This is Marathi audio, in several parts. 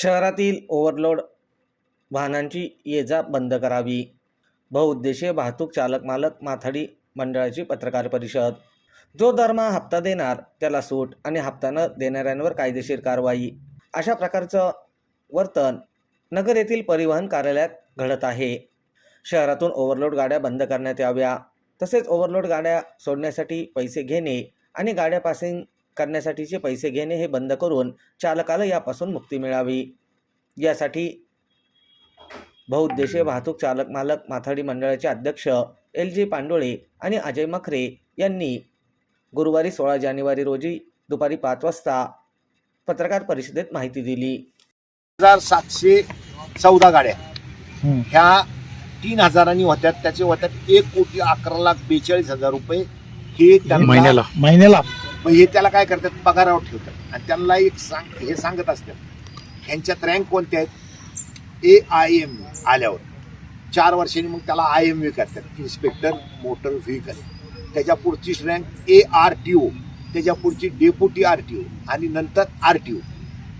शहरातील ओव्हरलोड वाहनांची ये जा बंद करावी. बहुउद्देशीय वाहतूक चालक मालक माथाडी मंडळाची पत्रकार परिषद. जो दरमहा हप्ता देणार त्याला सूट आणि हप्ता न देणाऱ्यांवर कायदेशीर कारवाई. अशा प्रकारचं वर्तन नगर येथील परिवहन कार्यालयात घडत आहे. शहरातून ओव्हरलोड गाड्या बंद करण्यात याव्या. तसेच ओव्हरलोड गाड्या सोडण्यासाठी पैसे घेणे आणि गाड्या पासिंग करण्यासाठीचे पैसे घेणे हे बंद करून चालकाला यापासून मुक्ती मिळावी. यासाठी बहुउद्देशीय वाहतूक चालक मालक माथाडी मंडळाचे अध्यक्ष एल जी पांडोळे आणि अजय मखरे यांनी गुरुवारी सोळा जानेवारी रोजी दुपारी पाच वाजता पत्रकार परिषदेत माहिती दिली. हजार सातशे चौदा गाड्या. ह्या तीन हजारांनी होत्यात त्याचे होत्यात एक कोटी अकरा लाख बेचाळीस हजार रुपये हे महिन्याला. महिन्याला. मग हे त्याला काय करतात? पगारावर ठेवतात. आणि त्यांना एक सांग हे सांगत असतात ह्यांच्यात रँक कोणत्या आहेत? ए आय एम आल्यावर. चार वर्षांनी मग त्याला आय एम व्ही करतात. Inspector motor vehicle. त्याच्या पुढची rank A R T O. त्याच्या पुढची डेप्युटी आर टी ओ. आणि नंतर आर टी ओ.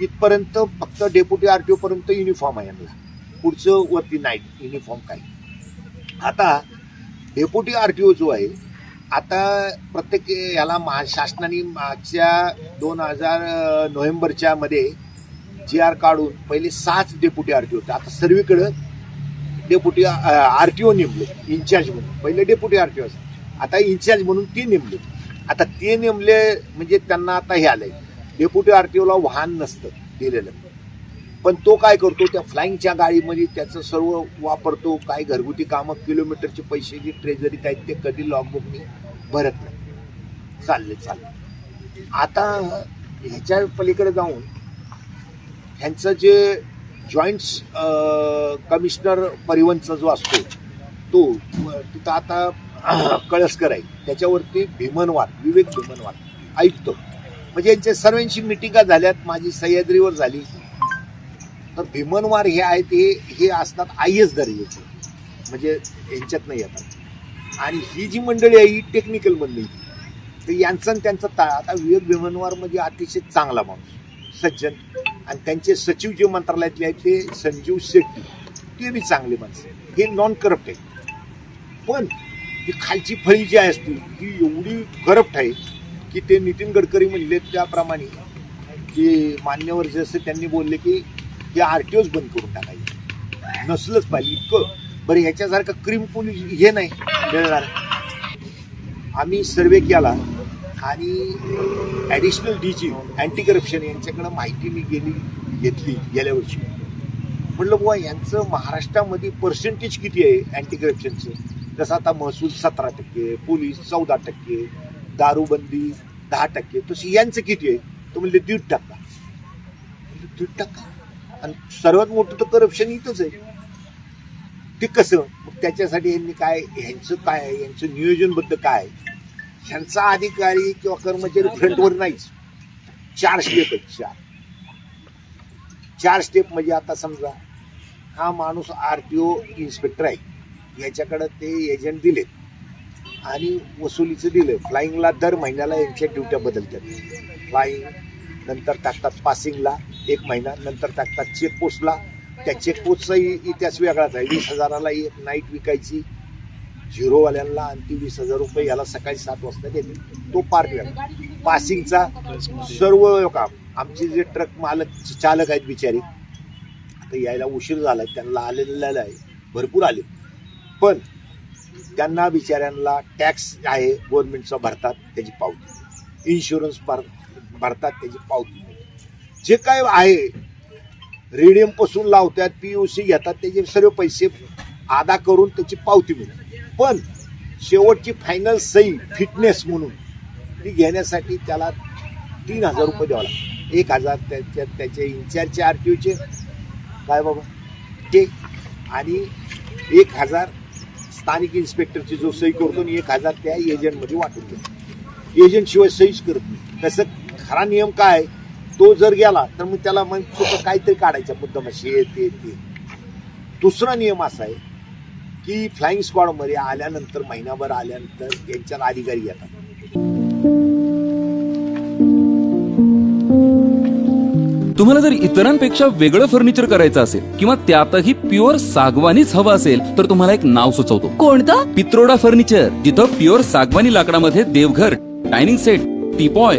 इथपर्यंत फक्त डेप्युटी आर टी ओपर्यंत युनिफॉर्म आहे यांना. पुढचं वरती नाईट युनिफॉर्म काय आता डेप्युटी आर टी ओ जो आहे आता प्रत्येक याला महा शासनाने मागच्या दोन हजार नोव्हेंबरच्या मध्ये जी आर काढून पहिले सहाच डेप्युटी आर टी होते. आता सर्वीकडं डेप्युटी आर टी ओ नेमले इन्चार्ज म्हणून. पहिले डेप्युटी आर टी ओ आता इन्चार्ज म्हणून ते नेमले. आता ते नेमले म्हणजे त्यांना आता हे आलंय. डेप्युटी आर टी ओला वाहन नसतं दिलेलं. पण तो काय करतो त्या फ्लाईंगच्या गाडीमध्ये त्याचं सर्व वापरतो काय घरगुती कामं किलोमीटरचे पैसे जे ट्रेझरीत आहेत ते कधी लॉगबुकनी भरत नाही. चालले चालले. आता ह्याच्या पलीकडे जाऊन ह्यांचं जे जॉईंट्स कमिशनर परिवहनचा जो असतो तो तिथं आता कळसकर आहे. त्याच्यावरती भीमनवार विवेक भीमनवार ऐकतो म्हणजे यांच्या सर्वांशी मिटिंगा झाल्यात माझी सह्याद्रीवर झाली. तर भीमनवार हे आहेत हे हे असतात आय एस दर्जाचे. म्हणजे यांच्यात नाही येतात आणि ही जी मंडळी आहे ही टेक्निकल मंडळी. तर यांचं आणि त्यांचं ता आता विवेक भीमनवार म्हणजे अतिशय चांगला माणूस सज्जन. आणि त्यांचे सचिव जे मंत्रालयातले आहेत ते संजीव शेट्टी. ते बी चांगले माणसं हे नॉन करप्ट आहे पण ही खालची फळी जी आहे ही एवढी करप्ट आहे की ते नितीन गडकरी म्हणले त्याप्रमाणे की मान्यवर जसं त्यांनी बोलले की हे आर बंद करून टाकायचे. नसलंच पाहिजे इतकं. बरं ह्याच्यासारखं क्रीम पोलीस हे नाही मिळणार. आम्ही सर्वे केला आणि additional D G anti corruption यांच्याकडं माहिती मी गेली घेतली गेल्या वर्षी. म्हटलं बुवा यांचं महाराष्ट्रामध्ये पर्सेंटेज किती आहे अँटी करप्शनचं जसं आता महसूल सतरा टक्के पोलीस चौदा टक्के दारूबंदी दहा टक्के तशी यांचं किती आहे? तर म्हणले दीड टक्का. दीड टक्का? आणि सर्वात मोठं तर करप्शन इथंच आहे. ते कसं? मग त्याच्यासाठी यांनी काय ह्यांचं काय आहे? यांचं नियोजनबद्ध काय आहे? ह्यांचा अधिकारी किंवा कर्मचारी फ्रंटवर नाहीच. चार स्टेप आहेत चार. चार स्टेप म्हणजे आता समजा हा माणूस आर टी ओ इन्स्पेक्टर आहे. याच्याकडं ते एजंट दिलेत. आणि वसुलीचं दिलं फ्लाईंगला दर महिन्याला यांच्या ड्युट्या बदलतात. फ्लाईंग नंतर टाकतात पासिंगला एक महिना नंतर टाकतात चेकपोस्टला त्या चेकपोस्टचाही इतिहास वेगळाच आहे वीस हजाराला एक नाईट विकायची. झिरोवाल्यांना आणि ती वीस हजार रुपये याला सकाळी सात वाजता देते तो पार्ट वेगळा. पासिंगचा सर्व काम. आमचे जे ट्रक मालक चालक आहेत बिचारी आता यायला उशीर झाला त्यांना आलेला आहे. भरपूर आले. पण त्यांना बिचाऱ्यांना टॅक्स आहे. गव्हर्नमेंटचा भरतात. त्याची पावती. इन्शुरन्स भर भरतात त्याची पावती. जे काय आहे रेडियमपासून लावतात पी यू सी घेतात त्याचे सर्व पैसे अदा करून त्याची पावती मिळते. पण शेवटची फायनल सही फिटनेस म्हणून ती घेण्यासाठी त्याला तीन हजार रुपये द्यावा लागतात. एक हजार त्याच्या त्याचे इन्चार्जचे आर टी ओचे काय बाबा? ते. आणि एक हजार स्थानिक इन्स्पेक्टरची जो सही करतो आणि एक हजार त्या एजंटमध्ये वाटून देतो एजंटशिवाय सहीच करत नाही. तसं खरा नियम काय? तो जर गेला तर मग त्याला मग कुठं काहीतरी काढायचं. मुद्दामाशी हे ते ते. दुसरा नियम असा आहे की फ्लाईंग स्क्वॉडमध्ये आल्यानंतर महिनाभर आल्यानंतर यांच्यात अधिकारी येतात. तुम्हाला जर इतरांपेक्षा वेगळं फर्निचर करायचं असेल किंवा त्यातही प्युअर सागवानीच हवं असेल तर तुम्हाला एक नाव सुचवतो. कोणतं? पित्रोडा फर्निचर जिथं प्युअर सागवानी लाकडामध्ये देवघर dining set teapoy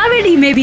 सावेडी में भी